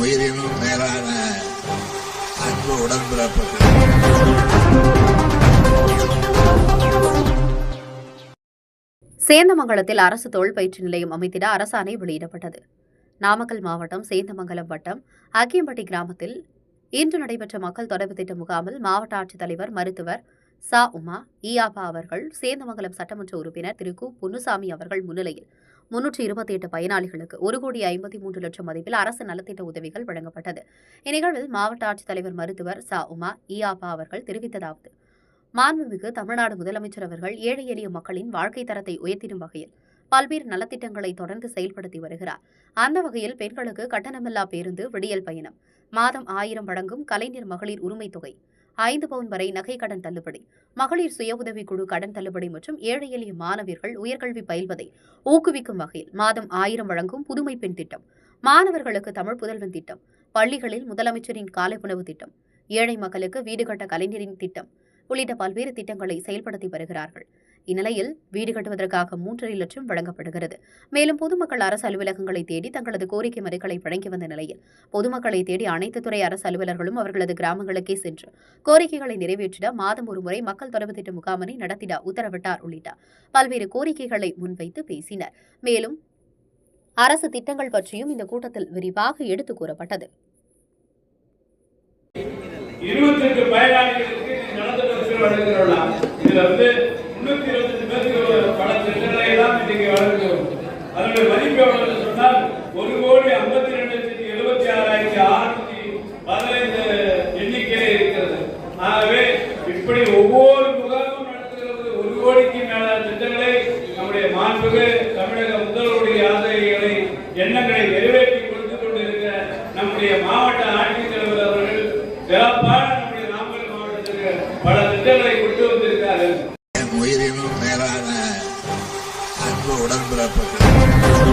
உயிரினும் மேலான அன்பு உடன்பிறப்புகள். சேந்தமங்கலத்தில் அரசு தொழில் பயிற்சி நிலையம் அமைத்திட அரசாணை வெளியிடப்பட்டது. நாமக்கல் மாவட்டம் சேந்தமங்கலம் வட்டம் அக்கியம்பட்டி கிராமத்தில் இன்று நடைபெற்ற மக்கள் தொடர்பு திட்ட முகாமில் மாவட்ட ஆட்சித்தலைவர் மருத்துவர் சா. உமா இயாபா அவர்கள் சேந்தமங்கலம் சட்டமன்ற உறுப்பினர் திரு. கு. பொன்னுசாமி அவர்கள் முன்னிலையில் முன்னூற்றி இருபத்தி எட்டு பயனாளிகளுக்கு ஒரு கோடி ஐம்பத்தி மூன்று லட்சம் மதிப்பில் அரசு நலத்திட்ட உதவிகள் வழங்கப்பட்டது. இந்நிகழ்வில் மாவட்ட ஆட்சித்தலைவர் மருத்துவர் சா. உமா இயாபா அவர்கள் தெரிவித்ததாவது. மாண்புமிகு தமிழ்நாடு முதலமைச்சர் அவர்கள் ஏழை எளிய மக்களின் வாழ்க்கை தரத்தை உயர்த்திடும் வகையில் பல்வேறு நலத்திட்டங்களை தொடர்ந்து செயல்படுத்தி வருகிறார். அந்த வகையில் பெண்களுக்கு கட்டணமில்லா பேருந்து விடியல் பயணம் மாதம் ஆயிரம் வழங்கும் கலைஞர் மகளிர் உரிமை தொகை ஐந்து பவுன் வரை நகை கடன் தள்ளுபடி மகளிர் சுய உதவிக்குழு கடன் தள்ளுபடி மற்றும் ஏழை எளிய மாணவியர்கள் உயர்கல்வி பயில்வதை ஊக்குவிக்கும் வகையில் மாதம் ஆயிரம் வழங்கும் புதுமை பெண் திட்டம் மாணவர்களுக்கு தமிழ் புதல்வன் திட்டம் பள்ளிகளில் முதலமைச்சரின் காலை உணவு திட்டம் ஏழை மக்களுக்கு வீடு கட்ட கலைஞரின் திட்டம் உள்ளிட்ட பல்வேறு திட்டங்களை செயல்படுத்தி வருகிறார்கள். இந்நிலையில் வீடு கட்டுவதற்காக மூன்றரை லட்சம் வழங்கப்படுகிறது. மேலும் பொதுமக்கள் அரசு அலுவலகங்களை தேடி தங்களது கோரிக்கை மனுக்களை வழங்கி வந்த நிலையில் பொதுமக்களை தேடி அனைத்து துறை அரசு அலுவலர்களும் அவர்களது கிராமங்களுக்கே சென்று கோரிக்கைகளை நிறைவேற்றிட மாதம் ஒருமுறை மக்கள் தொடர்பு திட்ட முகாமினை நடத்திட உத்தரவிட்டார் உள்ளிட்ட பல்வேறு கோரிக்கைகளை முன்வைத்து பேசினர். மேலும் அரசு திட்டங்கள் பற்றியும் இந்த கூட்டத்தில் விரிவாக எடுத்துக் கூறப்பட்டது. இருபத்தெட்டு பயனாளிகளுக்கு நலத்திட்ட வழங்குகிறோம் இதுல வந்து முன்னூத்தி இருபத்தஞ்சு பேருக்கு பல திட்டங்களை எல்லாம் இன்னைக்கு வழங்குகிறோம். அதனுடைய மதிப்பு எவ்வளவு சொன்னால் ஒரு கோடி ஐம்பத்தி ரெண்டு லட்சத்தி எழுபத்தி ஆறாயிரத்தி அறுநூத்தி பதினைந்து எண்ணிக்கை இருக்கிறது. ஆகவே இப்படி ஒவ்வொரு முகாமும் நடத்துகிறது. ஒரு கோடிக்கு மேலான திட்டங்களை நம்முடைய மாண்புக்கு தமிழக முதல்வருடைய ஆதரவுகளை எண்ணங்களை நிறைவேற்றி கொடுத்து கொண்டிருக்கிற நம்முடைய மாவட்ட ஆட்சித்தலைவர் அவர்கள் சிறப்பான நம்முடைய நாமக்கல் மாவட்டத்திற்கு பல திட்டங்களை கொண்டு என் மேலான அன்பு உடன்பிறப்புகள்.